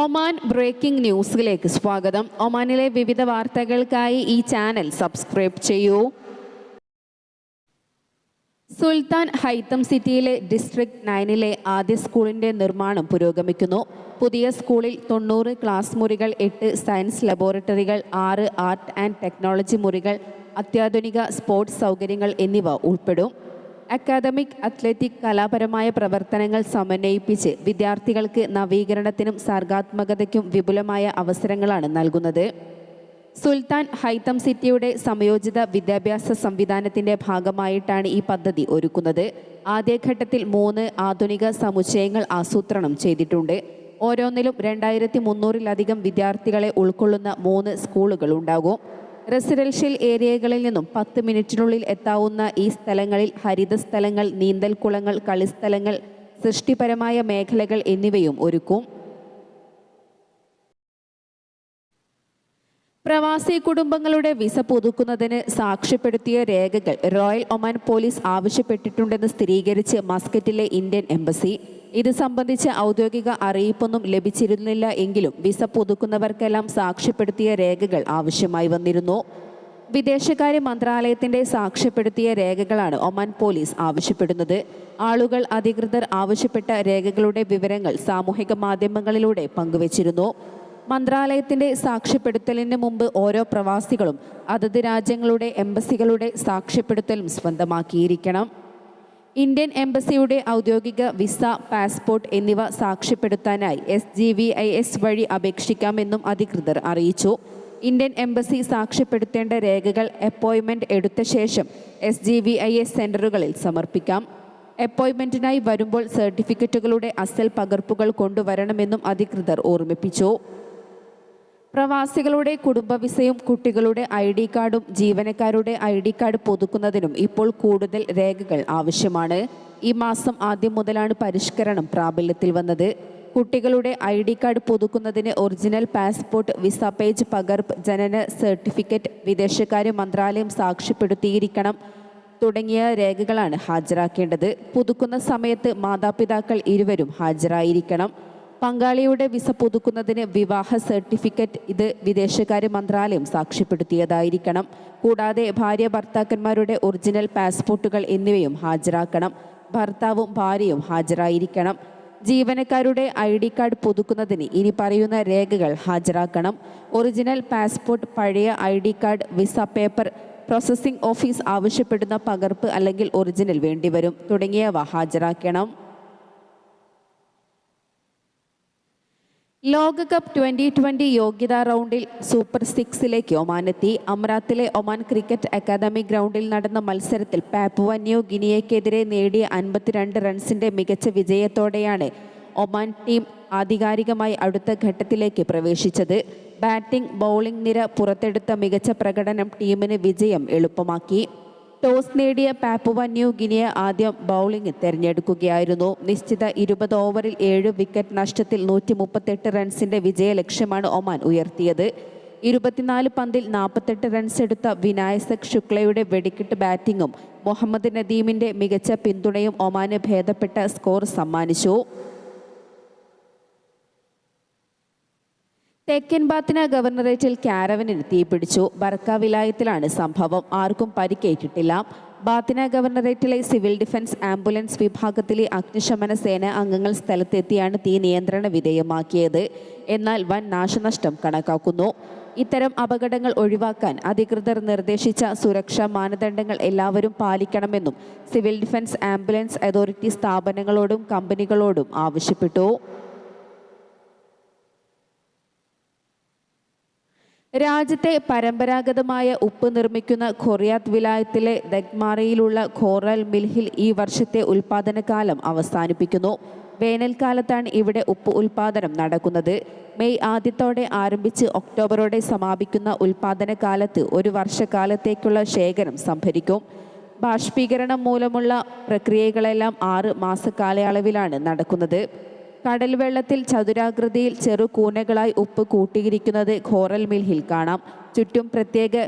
Oman breaking ന്യൂസിലേക്ക് സ്വാഗതം. ഒമാനിലെ വിവിധ വാർത്തകൾക്കായി ഈ ചാനൽ സബ്സ്ക്രൈബ് ചെയ്യൂ. സുൽത്താൻ ഹൈത്തം സിറ്റിയിലെ ഡിസ്ട്രിക്ട് നയനിലെ ആദ്യ സ്കൂളിന്റെ നിർമ്മാണം പുരോഗമിക്കുന്നു. പുതിയ സ്കൂളിൽ തൊണ്ണൂറ് ക്ലാസ് മുറികൾ എട്ട് സയൻസ് ലബോറട്ടറികൾ ആറ് ആർട്ട് ആൻഡ് ടെക്നോളജി മുറികൾ അത്യാധുനിക സ്പോർട്സ് സൗകര്യങ്ങൾ എന്നിവ ഉൾപ്പെടും. അക്കാദമിക് അത്ലറ്റിക് കലാപരമായ പ്രവർത്തനങ്ങൾ സമന്വയിപ്പിച്ച് വിദ്യാർത്ഥികൾക്ക് നവീകരണത്തിനും സർഗാത്മകതയ്ക്കും വിപുലമായ അവസരങ്ങളാണ് നൽകുന്നത്. സുൽത്താൻ ഹൈത്തം സിറ്റിയുടെ സംയോജിത വിദ്യാഭ്യാസ സംവിധാനത്തിന്റെ ഭാഗമായിട്ടാണ് ഈ പദ്ധതി ഒരുക്കുന്നത്. ആദ്യഘട്ടത്തിൽ മൂന്ന് ആധുനിക സമുച്ചയങ്ങൾ ആസൂത്രണം ചെയ്തിട്ടുണ്ട്. ഓരോന്നിലും രണ്ടായിരത്തി മുന്നൂറിലധികം വിദ്യാർത്ഥികളെ ഉൾക്കൊള്ളുന്ന മൂന്ന് സ്കൂളുകൾ ഉണ്ടാകും. റെസിഡൻഷ്യൽ ഏരിയകളിൽ നിന്നും പത്ത് മിനിറ്റിനുള്ളിൽ എത്താവുന്ന ഈ സ്ഥലങ്ങളിൽ ഹരിത സ്ഥലങ്ങൾ നീന്തൽ കുളങ്ങൾ കളിസ്ഥലങ്ങൾ സൃഷ്ടിപരമായ മേഖലകൾ എന്നിവയും ഒരുക്കും. പ്രവാസി കുടുംബങ്ങളുടെ വിസ പുതുക്കുന്നതിന് സാക്ഷ്യപ്പെടുത്തിയ രേഖകൾ റോയൽ ഒമാൻ പോലീസ് ആവശ്യപ്പെട്ടിട്ടുണ്ടെന്ന് സ്ഥിരീകരിച്ച് മസ്കറ്റിലെ ഇന്ത്യൻ എംബസി. ഇത് സംബന്ധിച്ച് ഔദ്യോഗിക അറിയിപ്പൊന്നും ലഭിച്ചിരുന്നില്ല എങ്കിലും വിസ പുതുക്കുന്നവർക്കെല്ലാം സാക്ഷ്യപ്പെടുത്തിയ രേഖകൾ ആവശ്യമായി വന്നിരുന്നു. വിദേശകാര്യ മന്ത്രാലയത്തിന്റെ സാക്ഷ്യപ്പെടുത്തിയ രേഖകളാണ് ഒമാൻ പോലീസ് ആവശ്യപ്പെടുന്നത്. ആളുകൾ അധികൃതർ ആവശ്യപ്പെട്ട രേഖകളുടെ വിവരങ്ങൾ സാമൂഹിക മാധ്യമങ്ങളിലൂടെ പങ്കുവച്ചിരുന്നു. മന്ത്രാലയത്തിന്റെ സാക്ഷ്യപ്പെടുത്തലിന് മുമ്പ് ഓരോ പ്രവാസികളും അതത് രാജ്യങ്ങളുടെ എംബസികളുടെ സാക്ഷ്യപ്പെടുത്തലും സ്വന്തമാക്കിയിരിക്കണം. ഇന്ത്യൻ എംബസിയുടെ ഔദ്യോഗിക വിസ പാസ്പോർട്ട് എന്നിവ സാക്ഷ്യപ്പെടുത്താനായി S G V I S വഴി അപേക്ഷിക്കാമെന്നും അധികൃതർ അറിയിച്ചു. ഇന്ത്യൻ എംബസി സാക്ഷ്യപ്പെടുത്തേണ്ട രേഖകൾ അപ്പോയിൻമെന്റ് എടുത്ത ശേഷം S G V I S സെന്ററുകളിൽ സമർപ്പിക്കാം. അപ്പോയിൻമെന്റിനായി വരുമ്പോൾ സർട്ടിഫിക്കറ്റുകളുടെ അസൽ പകർപ്പുകൾ കൊണ്ടുവരണമെന്നും അധികൃതർ ഓർമ്മിപ്പിച്ചു. പ്രവാസികളുടെ കുടുംബ വിസയും കുട്ടികളുടെ ഐ ഡി കാർഡും ജീവനക്കാരുടെ ഐ ഡി കാർഡ് പുതുക്കുന്നതിനും ഇപ്പോൾ കൂടുതൽ രേഖകൾ ആവശ്യമാണ്. ഈ മാസം ആദ്യം മുതലാണ് പരിഷ്കരണം പ്രാബല്യത്തിൽ വന്നത്. കുട്ടികളുടെ ഐ ഡി കാർഡ് പുതുക്കുന്നതിന് ഒറിജിനൽ പാസ്പോർട്ട് വിസ പേജ് പകർപ്പ് ജനന സർട്ടിഫിക്കറ്റ് വിദേശകാര്യ മന്ത്രാലയം സാക്ഷ്യപ്പെടുത്തിയിരിക്കണം തുടങ്ങിയ രേഖകളാണ് ഹാജരാക്കേണ്ടത്. പുതുക്കുന്ന സമയത്ത് മാതാപിതാക്കൾ ഇരുവരും ഹാജരായിരിക്കണം. പങ്കാളിയുടെ വിസ പുതുക്കുന്നതിന് വിവാഹ സർട്ടിഫിക്കറ്റ് ഇത് വിദേശകാര്യ മന്ത്രാലയം സാക്ഷ്യപ്പെടുത്തിയതായിരിക്കണം. കൂടാതെ ഭാര്യ ഭർത്താക്കന്മാരുടെ ഒറിജിനൽ പാസ്പോർട്ടുകൾ എന്നിവയും ഹാജരാക്കണം. ഭർത്താവും ഭാര്യയും ഹാജരായിരിക്കണം. ജീവനക്കാരുടെ ഐ ഡി കാർഡ് പുതുക്കുന്നതിന് ഇനി പറയുന്ന രേഖകൾ ഹാജരാക്കണം. ഒറിജിനൽ പാസ്പോർട്ട് പഴയ I D card visa paper processing office ആവശ്യപ്പെടുന്ന പകർപ്പ് അല്ലെങ്കിൽ ഒറിജിനൽ വേണ്ടിവരും. തുടങ്ങിയവ ഹാജരാക്കണം. ലോകകപ്പ് ട്വന്റി ട്വന്റി യോഗ്യതാ റൗണ്ടിൽ സൂപ്പർ സിക്സിലേക്ക് ഒമാനെത്തി. അമ്രാത്തിലെ ഒമാൻ ക്രിക്കറ്റ് അക്കാദമി ഗ്രൗണ്ടിൽ നടന്ന മത്സരത്തിൽ പാപ്പുവ ന്യൂ ഗിനിയയ്ക്കെതിരെ നേടിയ അൻപത്തിരണ്ട് റൺസിന്റെ മികച്ച വിജയത്തോടെയാണ് ഒമാൻ ടീം ആധികാരികമായി അടുത്ത ഘട്ടത്തിലേക്ക് പ്രവേശിച്ചത്. ബാറ്റിംഗ് ബൗളിംഗ് നിര പുറത്തെടുത്ത മികച്ച പ്രകടനം ടീമിന് വിജയം എളുപ്പമാക്കി. ടോസ് നേടിയ പാപ്പുവ ന്യൂ ഗിനിയ ആദ്യം ബൗളിംഗ് തെരഞ്ഞെടുക്കുകയായിരുന്നു. നിശ്ചിത ഇരുപത് ഓവറിൽ ഏഴ് വിക്കറ്റ് നഷ്ടത്തിൽ നൂറ്റി മുപ്പത്തെട്ട് റൺസിന്റെ വിജയ ലക്ഷ്യമാണ് ഒമാൻ ഉയർത്തിയത്. ഇരുപത്തിനാല് പന്തിൽ നാൽപ്പത്തെട്ട് റൺസ് എടുത്ത വിനായസക് ശുക്ലയുടെ വെടിക്കെട്ട് ബാറ്റിംഗും മുഹമ്മദ് നദീമിന്റെ മികച്ച പിന്തുണയും ഒമാന് ഭേദപ്പെട്ട സ്കോർ സമ്മാനിച്ചു. തെക്കൻ ബാത്തിന ഗവർണറേറ്റിൽ കാരവനിൽ തീപിടിച്ചു ബർക്ക വിലായത്തിലാണ് സംഭവം. ആർക്കും പരിക്കേറ്റിട്ടില്ല. ബാത്തിന ഗവർണറേറ്റിലെ സിവിൽ ഡിഫൻസ് ആംബുലൻസ് വിഭാഗത്തിലെ അഗ്നിശമന സേന അംഗങ്ങൾ സ്ഥലത്തെത്തിയാണ് തീ നിയന്ത്രണ വിധേയമാക്കിയത്. എന്നാൽ വൻ നാശനഷ്ടം കണക്കാക്കുന്നു. ഇത്തരം അപകടങ്ങൾ ഒഴിവാക്കാൻ അധികൃതർ നിർദ്ദേശിച്ച സുരക്ഷാ മാനദണ്ഡങ്ങൾ എല്ലാവരും പാലിക്കണമെന്നും സിവിൽ ഡിഫൻസ് ആംബുലൻസ് അതോറിറ്റി സ്ഥാപനങ്ങളോടും കമ്പനികളോടും ആവശ്യപ്പെട്ടു. രാജ്യത്തെ പരമ്പരാഗതമായ ഉപ്പ് നിർമ്മിക്കുന്ന ഖൊറിയാത്ത് വിലായത്തിലെ ദഗ്മാറയിലുള്ള ഖോറൽ മിൽഹിൽ ഈ വർഷത്തെ ഉൽപാദനകാലം അവസാനിപ്പിക്കുന്നു. വേനൽക്കാലത്താണ് ഇവിടെ ഉപ്പ് ഉൽപാദനം നടക്കുന്നത്. മെയ് ആദ്യത്തോടെ ആരംഭിച്ച് ഒക്ടോബറോടെ സമാപിക്കുന്ന ഉൽപാദന കാലത്ത് ഒരു വർഷക്കാലത്തേക്കുള്ള ശേഖരം സംഭരിക്കും. ബാഷ്പീകരണം മൂലമുള്ള പ്രക്രിയകളെല്ലാം ആറ് മാസ കാലയളവിലാണ് നടക്കുന്നത്. കടൽ വെള്ളത്തിൽ ചതുരാകൃതിയിൽ ചെറു കൂനകളായി ഉപ്പ് കൂട്ടിയിരിക്കുന്നത് ഖോറൽ മിൽഹിൽ കാണാം. ചുറ്റും പ്രത്യേക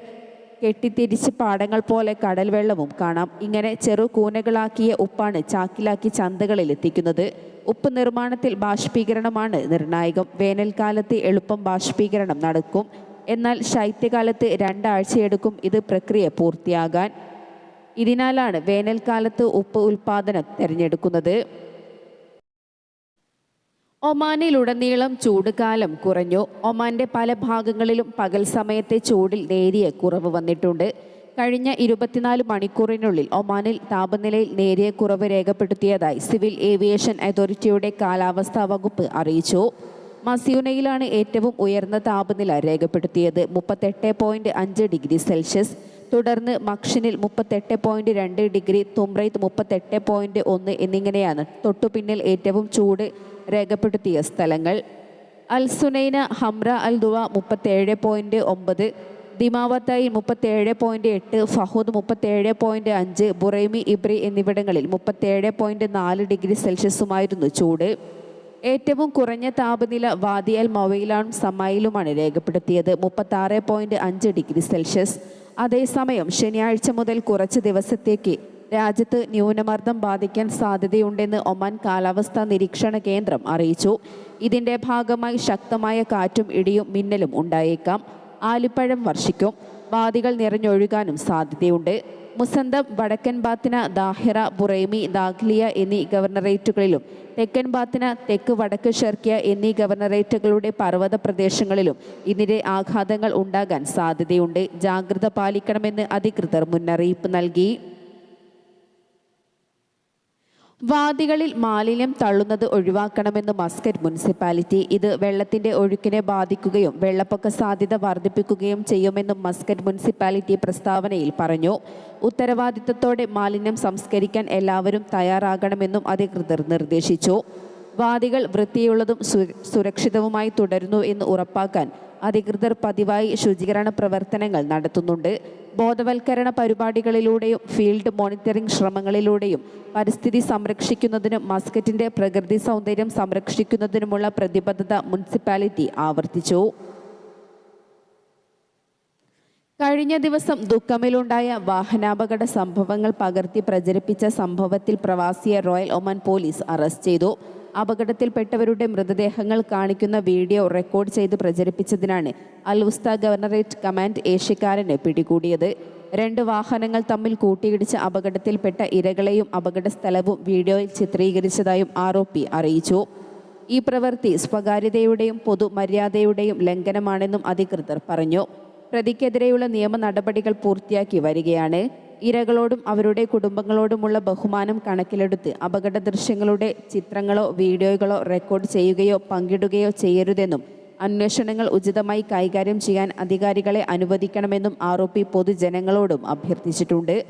കെട്ടിത്തിരിച്ച് പാടങ്ങൾ പോലെ കടൽ വെള്ളവും കാണാം. ഇങ്ങനെ ചെറു കൂനകളാക്കിയ ഉപ്പാണ് ചാക്കിലാക്കി ചന്തകളിൽ എത്തിക്കുന്നത്. ഉപ്പ് നിർമ്മാണത്തിൽ ബാഷ്പീകരണമാണ് നിർണായകം. വേനൽക്കാലത്ത് എളുപ്പം ബാഷ്പീകരണം നടക്കും. എന്നാൽ ശൈത്യകാലത്ത് രണ്ടാഴ്ചയെടുക്കും ഇത് പ്രക്രിയ പൂർത്തിയാകാൻ. ഇതിനാലാണ് വേനൽക്കാലത്ത് ഉപ്പ് ഉൽപാദനം തിരഞ്ഞെടുക്കുന്നത്. ഒമാനിലുടനീളം ചൂടുകാലം കുറഞ്ഞു. ഒമാന്റെ പല ഭാഗങ്ങളിലും പകൽ സമയത്തെ ചൂടിൽ നേരിയ കുറവ് വന്നിട്ടുണ്ട്. കഴിഞ്ഞ ഇരുപത്തിനാല് മണിക്കൂറിനുള്ളിൽ ഒമാനിൽ താപനിലയിൽ നേരിയ കുറവ് രേഖപ്പെടുത്തിയതായി സിവിൽ ഏവിയേഷൻ അതോറിറ്റിയുടെ കാലാവസ്ഥാ വകുപ്പ് അറിയിച്ചു. മസ്യൂനയിലാണ് ഏറ്റവും ഉയർന്ന താപനില രേഖപ്പെടുത്തിയത്. മുപ്പത്തെട്ട് പോയിന്റ് അഞ്ച് ഡിഗ്രി സെൽഷ്യസ്. തുടർന്ന് മക്ഷിനിൽ മുപ്പത്തെട്ട് പോയിന്റ് രണ്ട് ഡിഗ്രി തുമ്രൈത്ത് മുപ്പത്തെട്ട് പോയിന്റ് ഒന്ന് എന്നിങ്ങനെയാണ് തൊട്ടുപിന്നിൽ ഏറ്റവും ചൂട് രേഖപ്പെടുത്തിയ സ്ഥലങ്ങൾ. അൽസുനൈന ഹംറ അൽ ദുവ മുപ്പത്തേഴ് പോയിന്റ് ഒമ്പത് ദിമാവത്തായി മുപ്പത്തേഴ് പോയിന്റ് എട്ട് ഫഹൂദ് മുപ്പത്തേഴ് പോയിന്റ് അഞ്ച് ബുറൈമി ഇബ്രി എന്നിവിടങ്ങളിൽ മുപ്പത്തേഴ് പോയിന്റ് നാല് ഡിഗ്രി സെൽഷ്യസുമായിരുന്നു ചൂട്. ഏറ്റവും കുറഞ്ഞ താപനില വാദിയൽ മൊവയിലാണ് സമായിലുമാണ് രേഖപ്പെടുത്തിയത്. മുപ്പത്താറ് പോയിന്റ് അഞ്ച് ഡിഗ്രി സെൽഷ്യസ്. അതേസമയം ശനിയാഴ്ച മുതൽ കുറച്ച് ദിവസത്തേക്ക് രാജ്യത്ത് ന്യൂനമർദ്ദം ബാധിക്കാൻ സാധ്യതയുണ്ടെന്ന് ഒമാൻ കാലാവസ്ഥാ നിരീക്ഷണ കേന്ദ്രം അറിയിച്ചു. ഇതിന്റെ ഭാഗമായി ശക്തമായ കാറ്റും ഇടിയും മിന്നലും ഉണ്ടായേക്കാം. ആലിപ്പഴം വർഷിക്കും. വാദികൾ നിറഞ്ഞൊഴുകാനും സാധ്യതയുണ്ട്. മുസന്തം വടക്കൻ ബാത്തിന ദാഹിറ ബുറൈമി ദാഖ്ലിയ എന്നീ ഗവർണറേറ്റുകളിലും തെക്കൻ ബാത്തിന തെക്ക് വടക്ക് ഷെർക്കിയ എന്നീ ഗവർണറേറ്റുകളുടെ പർവത പ്രദേശങ്ങളിലും ഇതിന്റെ ആഘാതങ്ങൾ ഉണ്ടാകാൻ സാധ്യതയുണ്ട്. ജാഗ്രത പാലിക്കണമെന്ന് അധികൃതർ മുന്നറിയിപ്പ് നൽകി. വാദികളിൽ മാലിന്യം തള്ളുന്നത് ഒഴിവാക്കണമെന്ന് മസ്കറ്റ് മുനിസിപ്പാലിറ്റി. ഇത് വെള്ളത്തിന്റെ ഒഴുക്കിനെ ബാധിക്കുകയും വെള്ളപ്പൊക്ക സാധ്യത വർദ്ധിപ്പിക്കുകയും ചെയ്യുമെന്നും മസ്കറ്റ് മുനിസിപ്പാലിറ്റി പ്രസ്താവനയിൽ പറഞ്ഞു. ഉത്തരവാദിത്തത്തോടെ മാലിന്യം സംസ്കരിക്കാൻ എല്ലാവരും തയ്യാറാകണമെന്നും അധികൃതർ നിർദ്ദേശിച്ചു. വാദികൾ വൃത്തിയുള്ളതും സുരക്ഷിതവുമായി തുടരുന്നു എന്ന് ഉറപ്പാക്കാൻ അധികൃതർ പതിവായി ശുചീകരണ പ്രവർത്തനങ്ങൾ നടത്തുന്നുണ്ട്. ബോധവൽക്കരണ പരിപാടികളിലൂടെയും ഫീൽഡ് മോണിറ്ററിംഗ് ശ്രമങ്ങളിലൂടെയും പരിസ്ഥിതി സംരക്ഷിക്കുന്നതിനും മസ്കറ്റിന്റെ പ്രകൃതി സൗന്ദര്യം സംരക്ഷിക്കുന്നതിനുമുള്ള പ്രതിബദ്ധത മുനിസിപ്പാലിറ്റി ആവർത്തിച്ചു. കഴിഞ്ഞ ദിവസം ദുഃഖമിലുണ്ടായ വാഹനാപകട സംഭവങ്ങൾ പകർത്തി പ്രചരിപ്പിച്ച സംഭവത്തിൽ പ്രവാസിയെ റോയൽ ഒമാൻ പോലീസ് അറസ്റ്റ് ചെയ്തു. അപകടത്തിൽപ്പെട്ടവരുടെ മൃതദേഹങ്ങൾ കാണിക്കുന്ന വീഡിയോ റെക്കോർഡ് ചെയ്ത് പ്രചരിപ്പിച്ചതിനാണ് അൽ ഗവർണറേറ്റ് കമാൻഡ് ഏഷ്യക്കാരനെ പിടികൂടിയത്. രണ്ട് വാഹനങ്ങൾ തമ്മിൽ കൂട്ടിയിടിച്ച് അപകടത്തിൽപ്പെട്ട ഇരകളെയും അപകട സ്ഥലവും വീഡിയോയിൽ ചിത്രീകരിച്ചതായും ആരോപി അറിയിച്ചു. ഈ പ്രവൃത്തി സ്വകാര്യതയുടെയും പൊതുമര്യാദയുടെയും ലംഘനമാണെന്നും അധികൃതർ പറഞ്ഞു. പ്രതിക്കെതിരെയുള്ള നിയമ നടപടികൾ പൂർത്തിയാക്കി വരികയാണ്. ഇരകളോടും അവരുടെ കുടുംബങ്ങളോടുമുള്ള ബഹുമാനം കണക്കിലെടുത്ത് അപകട ദൃശ്യങ്ങളുടെ ചിത്രങ്ങളോ വീഡിയോകളോ റെക്കോർഡ് ചെയ്യുകയോ പങ്കിടുകയോ ചെയ്യരുതെന്നും അന്വേഷണങ്ങൾ ഉചിതമായി കൈകാര്യം ചെയ്യാൻ അധികാരികളെ അനുവദിക്കണമെന്നും ആരോപി പൊതുജനങ്ങളോടും അഭ്യർത്ഥിച്ചിട്ടുണ്ട്.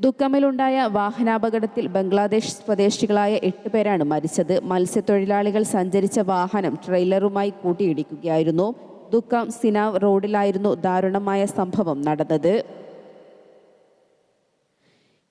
ദുഃഖമിലുണ്ടായ വാഹനാപകടത്തിൽ ബംഗ്ലാദേശ് സ്വദേശികളായ എട്ട് പേരാണ് മരിച്ചത്. മത്സ്യത്തൊഴിലാളികൾ സഞ്ചരിച്ച വാഹനം ട്രെയിലറുമായി കൂട്ടിയിടിക്കുകയായിരുന്നു. ദുഃഖം സിനാവ് റോഡിലായിരുന്നു ദാരുണമായ സംഭവം നടന്നത്.